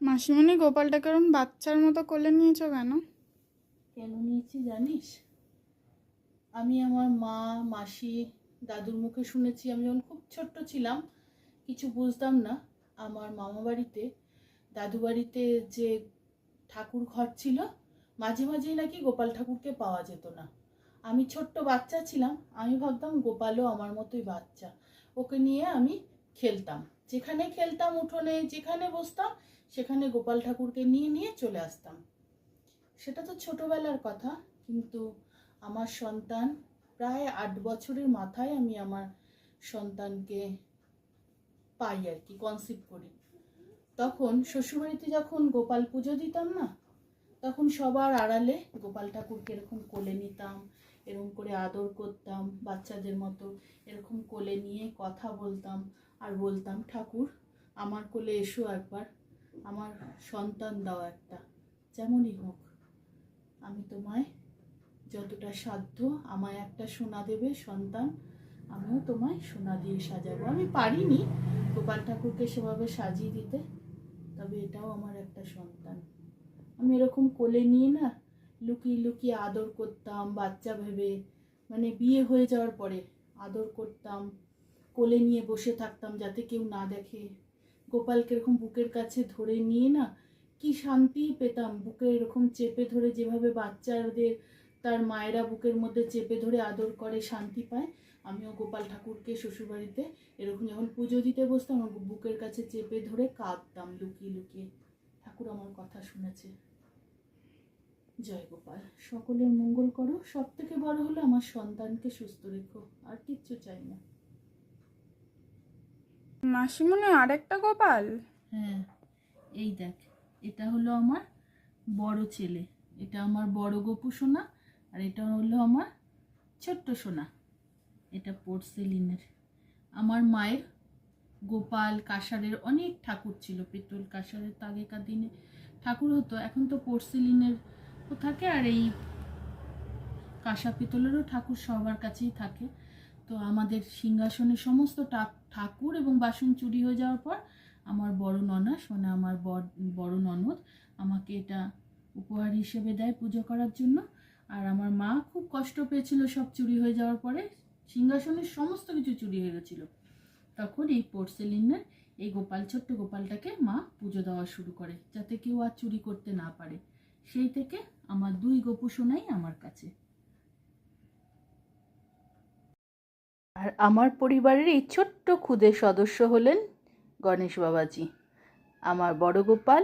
মাসিমণি গোপালটাকে ওরম বাচ্চার মতো কোলে নিয়েছো কেন? কেন নিয়েছি জানিস? আমি আমার মা, মাসি, দাদুর মুখে শুনেছি। আমি যখন খুব ছোট্ট ছিলাম, কিছু বুঝতাম না। আমার মামা বাড়িতে, দাদু বাড়িতে যে ঠাকুর ঘর ছিল, মাঝে মাঝেই নাকি গোপাল ঠাকুরকে পাওয়া যেত না। আমি ছোট্ট বাচ্চা ছিলাম, আমি ভাবতাম গোপালও আমার মতোই বাচ্চা। ওকে নিয়ে আমি খেলতাম। যেখানে খেলতাম উঠোনে, যেখানে বসতাম, সেখানে গোপাল ঠাকুরকে নিয়ে নিয়ে চলে আসতাম। সেটা তো ছোটবেলার কথা, কিন্তু আমার সন্তান প্রায় আট বছরের মাথায় আমি আমার সন্তানকে পাই আর কি কনসিভ করি। তখন শ্বশুরবাড়িতে যখন গোপাল পুজো দিতাম না, তখন সবার আড়ালে গোপাল ঠাকুরকে এরকম কোলে নিতাম, এরকম করে আদর করতাম, বাচ্চাদের মতো এরকম কোলে নিয়ে কথা বলতাম। আর বলতাম, ঠাকুর, আমার কোলে এসো একবার, আমার সন্তান দাও একটা, যেমনই হোক। আমি তোমায় যতটা সাধ্য আমায় একটা সোনা দেবে, সন্তান, আমিও তোমায় সোনা দিয়ে সাজাবো। আমি পারিনি গোপাল ঠাকুরকে সেভাবে সাজিয়ে দিতে, তবে এটাও আমার একটা সন্তান। আমি এরকম কোলে নিয়ে না লুকিয়ে লুকিয়ে আদর করতাম, বাচ্চা ভেবে মানে বিয়ে হয়ে যাওয়ার পরে আদর করতাম কোলে নিয়ে বসে থাকতাম যাতে কেউ না দেখে। গোপালকে এরকম বুকের কাছে ধরে নিয়ে না কি শান্তি পেতাম। বুকে এরকম চেপে ধরে যেভাবে বাচ্চাদের তার মায়েরা বুকের মধ্যে চেপে ধরে আদর করে, শান্তি পায়, আমিও গোপাল ঠাকুরকে শ্বশুরবাড়িতে এরকম যখন পুজো দিতে বসতাম বুকের কাছে চেপে ধরে কাঁদতাম লুকিয়ে লুকিয়ে। ঠাকুর আমার কথা শুনেছে। জয় গোপাল। সকলের মঙ্গল করো। সব থেকে বড় হলো আমার সন্তানকে সুস্থ রেখো। আর কিচ্ছু চাই না। মাসিমণি আরেকটা গোপাল? হ্যাঁ এই দেখ, এটা হলো আমার বড় ছেলে। এটা আমার বড় গপু সোনা, আর এটা হলো আমার ছোট্ট সোনা। এটা পোর্সেলিনের। আমার মায়ের গোপাল কাঁসারের অনেক ঠাকুর ছিল। পেট্রোল কাঁসারের আগেকার দিনে ঠাকুর হতো। এখন তো পোর্সেলিনের থাকে আর এই কাঁসা পিতলেরও ঠাকুর সবার কাছেই থাকে। তো আমাদের সিংহাসনের সমস্ত ঠাকুর এবং বাসন চুরি হয়ে যাওয়ার পর আমার বড় ননা সোনা আমার বড়- ননদ, আমাকে এটা উপহার হিসেবে দেয় পুজো করার জন্য। আর আমার মা খুব কষ্ট পেয়েছিল সব চুরি হয়ে যাওয়ার পরে। সিংহাসনের সমস্ত কিছু চুরি হয়ে গেছিল। তখন এই পোর্সেলিনের, এই গোপাল, ছোট্ট গোপালটাকে মা পুজো দেওয়া শুরু করে, যাতে কেউ আর চুরি করতে না পারে। সেই থেকে আমার দুই গোপু আমার কাছে। আর আমার পরিবারের এই ছোট্ট ক্ষুদে সদস্য হলেন গণেশ বাবাজি আমার বড় গোপাল